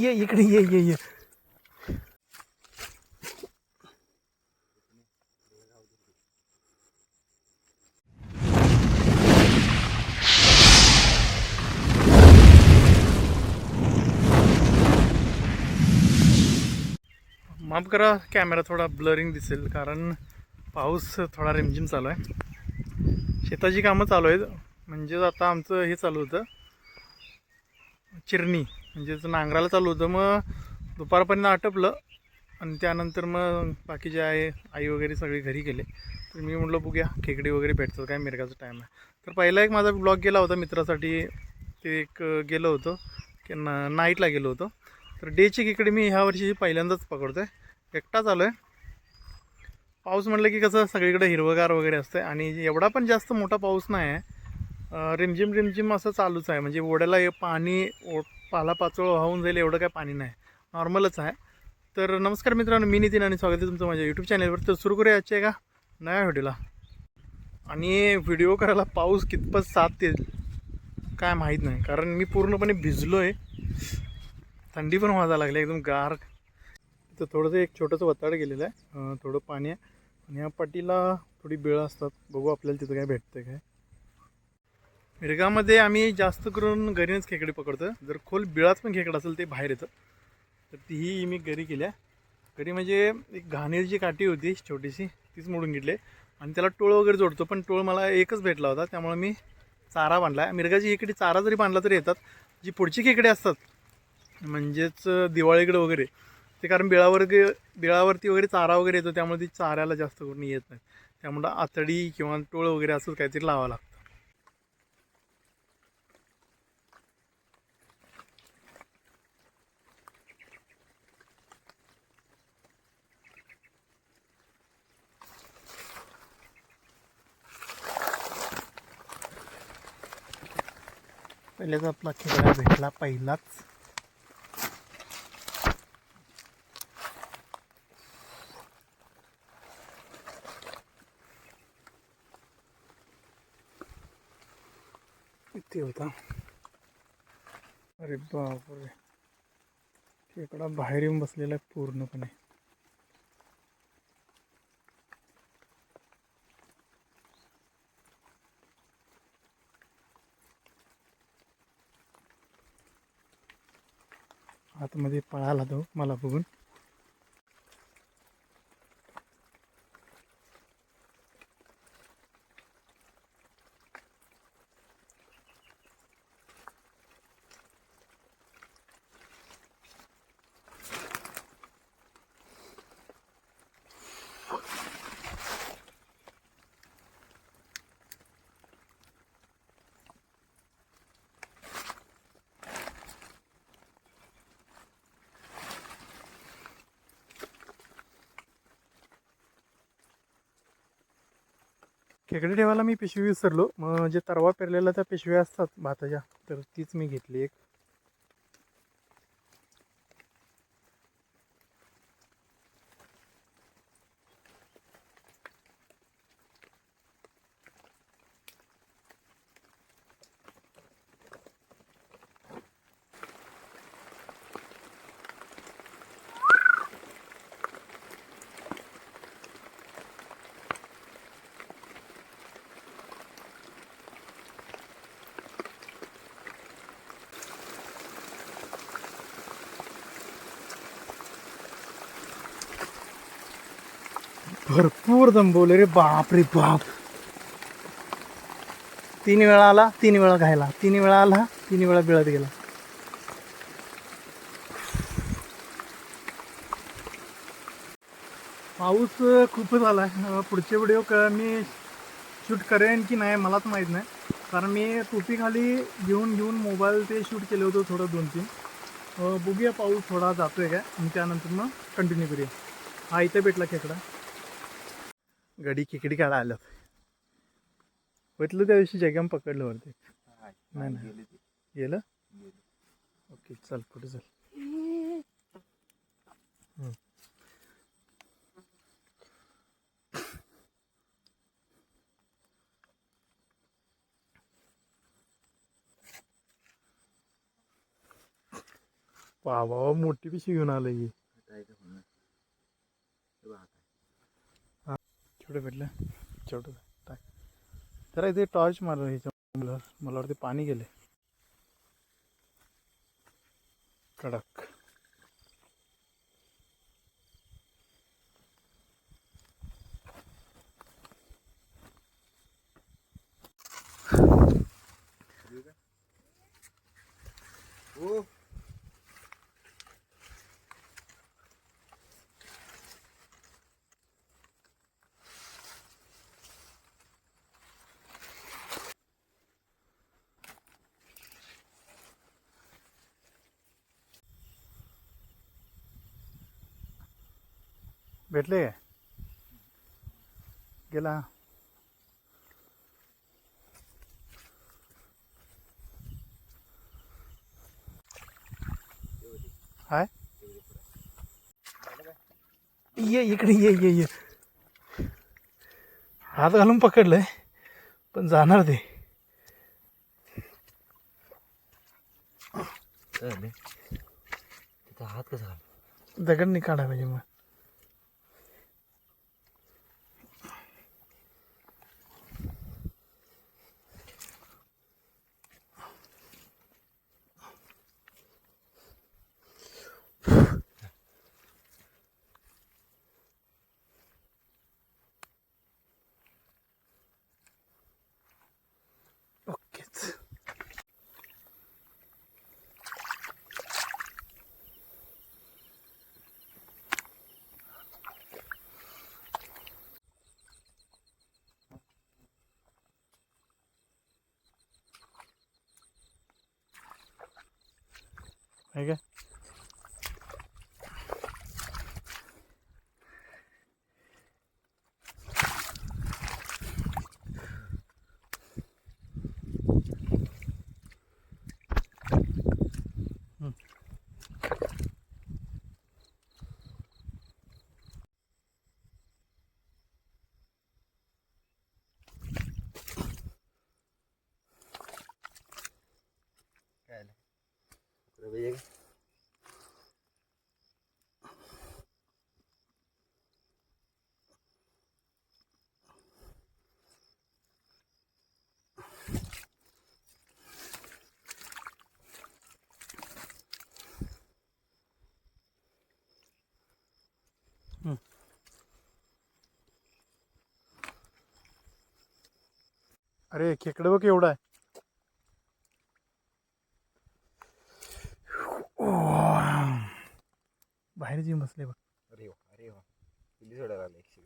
ये इकडे ये ये ये. माफ करा कॅमेरा थोडा ब्लरिंग दिसेल कारण पाऊस थोडा रिमझिम चालू आहे. शेताची कामं चालू आहेत. म्हणजेच आता आमचं हे चालू होतं. चिरणी म्हणजेच नांगराला चालू होतं. मग दुपारपर्यंत आटपलं आणि त्यानंतर मग बाकीचे आहे आई वगैरे सगळे घरी गेले. तर मी म्हटलं बघूया खेकडे वगैरे भेटतात काय? मिरगाचा टाईम आहे. तर पहिला एक माझा ब्लॉग गेला होता मित्रासाठी. ते एक गेलो होतो की ना नाईटला गेलो होतो. तर डेची खेकडे मी ह्या वर्षी पहिल्यांदाच पकडतो आहे एकटाच आलो आहे. पाऊस म्हटलं की कसं सगळीकडे हिरवगार वगैरे असतं आणि एवढा पण जास्त मोठा पाऊस नाही आहे. रिमझिम रिमझिम असं चालूच आहे. म्हणजे ओढ्याला हे पाणी ओ पालापाचोळ वाहून जाईल एवढं काय पाणी नाही. नॉर्मलच आहे. तर नमस्कार मित्रांनो मी नितीन आणि स्वागत आहे तुमचं माझ्या यूट्यूब चॅनलवर तर सुरू करूया आजच्या का नव्या व्हिडिओला. आणि व्हिडिओ करायला पाऊस कितपत साथ देईल काय माहीत नाही. कारण मी पूर्णपणे भिजलो आहे थंडी पण व्हायला लागली एकदम गार. तर थोडंसं एक छोटंसं वताड गेलेलं आहे. थोडं पाणी आहे. आणि या पाटीला थोडी बिळं असतात. बघू आपल्याला तिथं काय भेटतं काय. मिरगामध्ये आम्ही जास्त करून घरीनेच खेकडे पकडतो. जर खोल बिळात पण खेकडं असेल ते बाहेर येतं. तर तीही मी घरी केल्या. घरी म्हणजे एक घाणेरची काठी होती छोटीशी तीच मोडून घेतली. आणि त्याला टोळ वगैरे जोडतो पण टोळ मला एकच भेटला होता. त्यामुळे मी चारा बांधला. मिरगाची खेकडी चारा जरी बांधला तरी येतात. जी पुढची खेकडे असतात म्हणजेच दिवाळीकडे वगैरे ते कारण बिळावर बिळावरती वगैरे चारा वगैरे येतो त्यामुळे ती चाऱ्याला जास्त करून येत नाही. त्यामुळं आतडी किंवा टोळ वगैरे असंच काहीतरी लावावं लागतं. पहिल्याच आपला खेकडा भेटला पहिलाच. किती होता? अरे बापरे. खेकडा बाहेर येऊन बसलेला आहे पूर्णपणे. आतमध्ये पळाला तो मला बघून. खेकडे ठेवायला मी पिशवी विसरलो. मग जे तरवा पेरलेला त्या पिशव्या असतात भाताच्या तर तीच मी घेतली एक. पूर दंबवले रे बाप रे बाप. तीन वेळा आला तीन वेळा घायला तीन वेळा आला तीन वेळा बिळत गेला. पाऊस खूपच आला आहे पुढचे व्हिडिओ क मी शूट करेन की नाही मलाच माहीत नाही. कारण मी टोपीखाली घेऊन घेऊन मोबाईल ते शूट केले होतं थोडं दोन तीन. बघूया पाऊस थोडा जातोय काय. आणि त्यानंतर मग कंटिन्यू करूया. हा इथं भेटला खेकडा. गडी खेकडी काढा आलं. भेटलं त्या दिवशी जगम पकडलं वरती. नाही नाही. गेलं ओके चल पुढे चल. वा वा मोठी पिशी घेऊन आलं की भेटलं? छोटं टाक. जरा इथे टॉर्च मारलं ह्याच्या मला वाटते पाणी गेले कडक हो भेटले? गेला. हाय. ये इकडे ये ये ये. हात घालून पकडलंय पण जाणार ते. तिथं हात कसा दगड नाही काढा पाहिजे मग. आहे का काय आलं इकडे बघ एक. अरे खेकडं बघ एवढा आहे. बाहेर येऊन बसले बघ. अरे वा अरे वा. किल्ली सोडायला आलं एकशे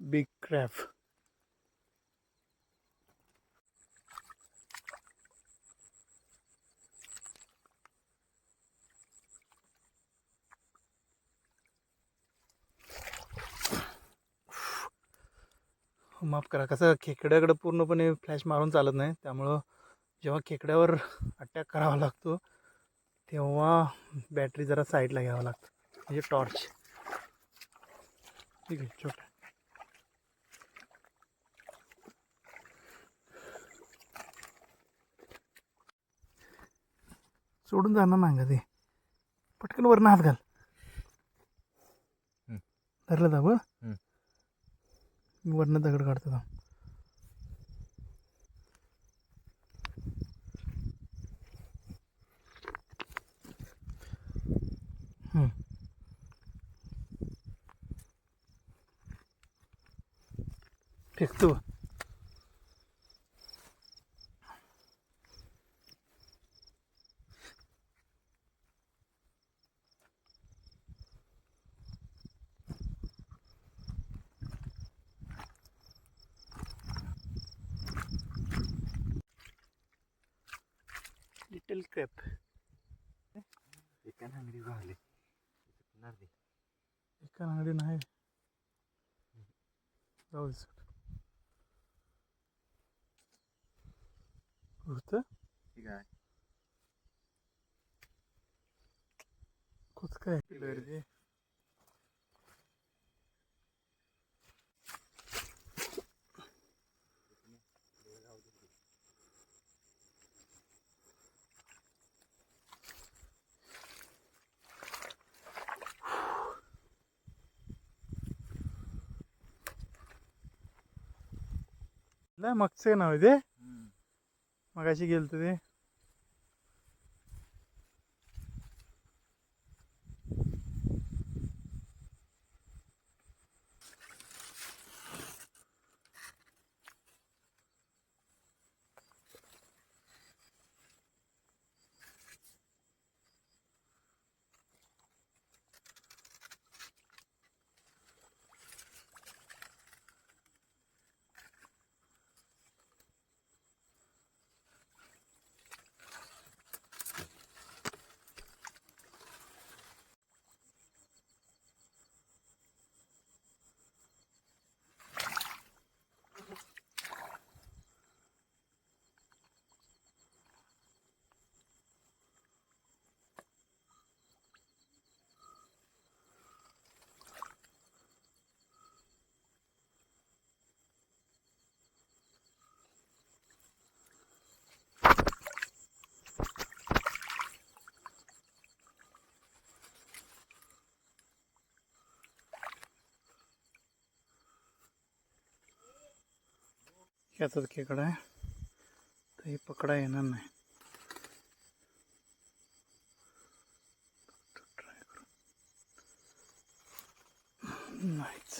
बिग क्रॅप माफ करा. कसं खेकड्याकडे पूर्णपणे फ्लॅश मारून चालत नाही. त्यामुळं जेव्हा खेकड्यावर अटॅक करावा लागतो तेव्हा बॅटरी जरा साईडला घ्यावं लागतं. म्हणजे टॉर्च ठीक आहे छोटा. सोडून जाणार ना ते? पटकन वरनं हात घाल. धरलं दाबळ हम्म. मी वरनं दगड लिटल क्रॅप एका नांगडी वाहले. ते एका नांगडी नाही. जाऊ. उडतं ठीक आहे कुच काय? पिलं रे मगचं नाव आहे ते. मगाशी गेलतो ते. याचाच खेकडा आहे. तर हे पकडा येणार नाही. नाहीच.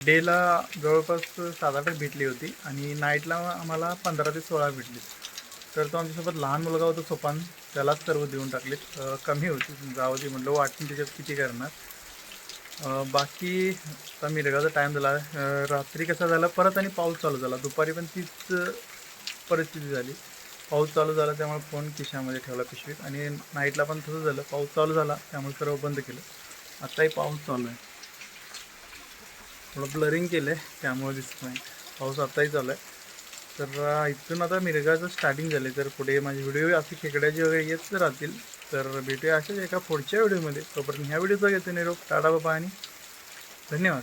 डेला जवळपास सात आठ भेटली होती आणि नाईटला आम्हाला पंधरा ते सोळा भेटली. तर तो आमच्यासोबत लहान मुलगा होता सोपान. त्यालाच सर्व देऊन टाकलेत. कमी होती. जावं ती म्हटलं वाटून त्याच्यात किती करणार? बाकी आता मिरगाचा टाईम झाला. रात्री कसा झाला? परत आणि पाऊस चालू झाला. दुपारी पण तीच परिस्थिती झाली. पाऊस चालू झाला त्यामुळे फोन खिशामध्ये ठेवला पिशवीत. आणि नाईटला पण तसं झालं. पाऊस चालू झाला त्यामुळे सर्व बंद केलं. आत्ताही पाऊस चालू आहे. थोडं ब्लरिंग केलं आहे त्यामुळे दिसत नाही. पाऊस आत्ताही चालू आहे. तर इथून आता मिरगाचं स्टार्टिंग झाले तर पुढे माझे व्हिडिओ असे खेकड्याचे वगैरे येत राहतील. तर भेटूया अशाच एका पुढच्या व्हिडिओमध्ये तोपर्यंत ह्या व्हिडिओचा घेतो निरोप टाटा बाबा आणि धन्यवाद.